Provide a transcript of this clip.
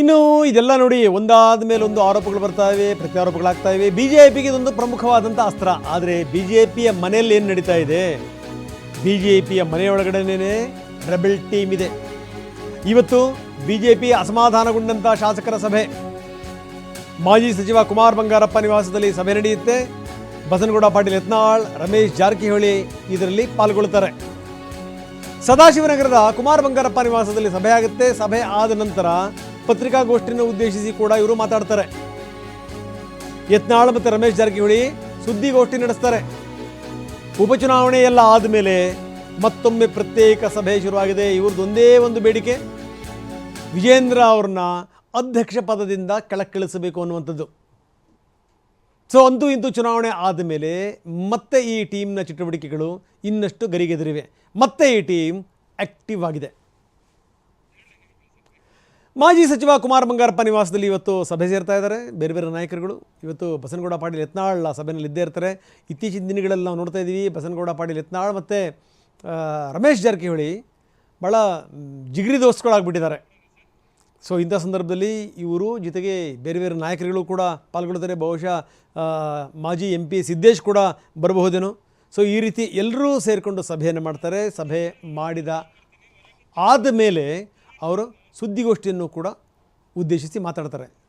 ಇನ್ನು ಇದೆಲ್ಲ ನೋಡಿ ಒಂದಾದ ಮೇಲೆ ಒಂದು ಆರೋಪಗಳು ಬರ್ತಾ ಇವೆ, ಪ್ರತ್ಯಾರೋಪಗಳಾಗ್ತಾ ಇವೆ. ಬಿ ಜೆ ಪಿಗೆ ಇದೊಂದು ಪ್ರಮುಖವಾದಂಥ ಅಸ್ತ್ರ. ಆದರೆ ಬಿ ಜೆ ಪಿಯ ಮನೆಯಲ್ಲಿ ಏನು ನಡೀತಾ ಇದೆ? ಬಿ ಜೆ ಪಿಯ ಮನೆಯೊಳಗಡೆನೇ ರೆಬೆಲ್ ಟೀಮ್ ಇದೆ. ಇವತ್ತು ಬಿ ಜೆ ಪಿ ಅಸಮಾಧಾನಗೊಂಡಂಥ ಶಾಸಕರ ಸಭೆ. ಮಾಜಿ ಸಚಿವ ಕುಮಾರ್ ಬಂಗಾರಪ್ಪ ನಿವಾಸದಲ್ಲಿ ಸಭೆ ನಡೆಯುತ್ತೆ. ಬಸನಗೌಡ, ಪಾಟೀಲ್ ಯತ್ನಾಳ್, ರಮೇಶ್ ಜಾರಕಿಹೊಳಿ ಇದರಲ್ಲಿ ಪಾಲ್ಗೊಳ್ತಾರೆ ಸದಾಶಿವನಗರದ ಕುಮಾರ್ ಬಂಗಾರಪ್ಪ ನಿವಾಸದಲ್ಲಿ ಸಭೆ ಆಗುತ್ತೆ ಸಭೆ ಆದ ನಂತರ ಪತ್ರಿಕಾಗೋಷ್ಠಿಯನ್ನು ಉದ್ದೇಶಿಸಿ ಕೂಡ ಇವರು ಮಾತಾಡ್ತಾರೆ. ಯತ್ನಾಳ್ ಮತ್ತು ರಮೇಶ್ ಜಾರಕಿಹೊಳಿ ಸುದ್ದಿಗೋಷ್ಠಿ ನಡೆಸ್ತಾರೆ. ಉಪಚುನಾವಣೆ ಎಲ್ಲ ಆದಮೇಲೆ ಮತ್ತೊಮ್ಮೆ ಪ್ರತ್ಯೇಕ ಸಭೆ ಶುರುವಾಗಿದೆ. ಇವ್ರದ್ದೊಂದೇ ಒಂದು ಬೇಡಿಕೆ. ವಿಜೇಂದ್ರ ಅವ್ರನ್ನ ಅಧ್ಯಕ್ಷ ಪದದಿಂದ ಕೆಳಕ್ಕಿಳಿಸಬೇಕು ಅನ್ನುವಂಥದ್ದು. ಸೊ ಅಂತೂ ಇಂತೂ ಚುನಾವಣೆ ಆದಮೇಲೆ ಮತ್ತೆ ಈ ಟೀಮ್ನ ಚಟುವಟಿಕೆಗಳು ಇನ್ನಷ್ಟು ಗರಿಗೆದರಿವೆ. ಮತ್ತೆ ಈ ಟೀಮ್ ಆಕ್ಟಿವ್ ಆಗಿದೆ. ಮಾಜಿ ಸಚಿವ ಕುಮಾರ್ ಬಂಗಾರಪ್ಪ ನಿವಾಸದಲ್ಲಿ ಇವತ್ತು ಸಭೆ ಸೇರ್ತಾ ಇದ್ದಾರೆ. ಬೇರೆ ಬೇರೆ ನಾಯಕರುಗಳು. ಇವತ್ತು ಬಸನಗೌಡ ಪಾಟೀಲ್ ಯತ್ನಾಳ್ ಸಭೆಯಲ್ಲಿ ಇದ್ದೇ ಇರ್ತಾರೆ. ಇತ್ತೀಚಿನ ದಿನಗಳಲ್ಲಿ ನಾವು ನೋಡ್ತಾ ಇದ್ದೀವಿ ಬಸನಗೌಡ ಪಾಟೀಲ್ ಯತ್ನಾಳ್ ಮತ್ತು ರಮೇಶ್ ಜಾರಕಿಹೊಳಿ ಭಾಳ ಜಿಗ್ರಿ ಜಿಗಿರಿ ದೋಸ್ತ್ಗಳಾಗ್ಬಿಟ್ಟಿದ್ದಾರೆ. ಸೊ, ಇಂಥ ಸಂದರ್ಭದಲ್ಲಿ ಇವರು ಜೊತೆಗೆ ಬೇರೆ ಬೇರೆ ನಾಯಕರುಗಳು ಕೂಡ ಪಾಲ್ಗೊಳ್ತಾರೆ. ಬಹುಶಃ ಮಾಜಿ ಎಂ ಪಿ ಸಿದ್ದೇಶ್ ಕೂಡ ಬರಬಹುದೇನೋ. ಸೊ, ಈ ರೀತಿ ಎಲ್ಲರೂ ಸೇರಿಕೊಂಡು ಸಭೆಯನ್ನು ಮಾಡ್ತಾರೆ. ಸಭೆ ಮಾಡಿದ ಆದ ಮೇಲೆ ಅವರು ಸುದ್ದಿಗೋಷ್ಠಿಯನ್ನು ಕೂಡ ಉದ್ದೇಶಿಸಿ ಮಾತಾಡ್ತಾರೆ.